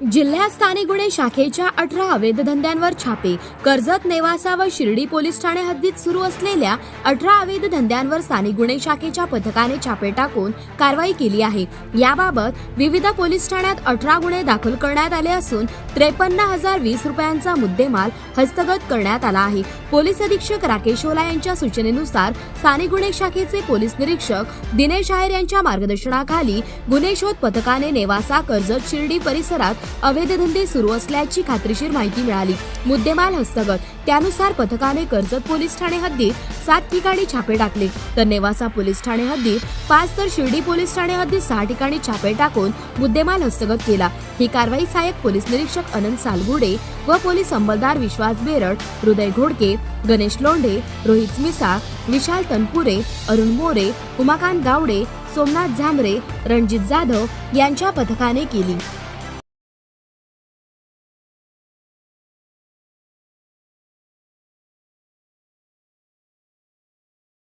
जिल्ह्यात स्थानिक गुन्हे शाखेच्या अठरा अवैधधंद्यांवर छापे. कर्जत नेवासा व शिर्डी पोलीस ठाणे हद्दीत सुरू असलेल्या अठरा अवैधधंद्यांवर स्थानिक गुन्हे शाखेच्या पथकाने छापे टाकून कारवाई केली आहे. याबाबत विविध पोलीस ठाण्यात अठरा गुन्हे दाखल करण्यात आले असून त्रेपन्न हजार वीस रुपयांचा मुद्देमाल हस्तगत करण्यात आला आहे. पोलीस अधीक्षक राकेश ओला यांच्या सूचनेनुसार स्थानिक गुन्हे शाखेचे पोलीस निरीक्षक दिनेश आहेर यांच्या मार्गदर्शनाखाली गुन्हे शोध पथकाने नेवासा कर्जत शिर्डी परिसरात अवैध धंदे सुरू असल्याची खात्रीशीर माहिती मिळाली. मुद्देमाल हस्तगत. त्यानुसार पथकाने कर्जत पोलीस ठाणे हद्दीत सात ठिकाणी छापे टाकले. तर नेवासा पोलीस ठाणे हद्दीत पाच तर शिर्डी पोलीस ठाणे हद्दीत सहा ठिकाणी छापे टाकून मुद्देमाल हस्तगत केला. ही कारवाई सहाय्यक पोलीस निरीक्षक अनंत सालगुडे व पोलीस अंमलदार विश्वास बेरड हृदय घोडके गणेश लोंढे रोहित मिसाळ विशाल तनपुरे अरुण मोरे उमाकांत गावडे सोमनाथ झांबरे रणजित जाधव यांच्या पथकाने केली.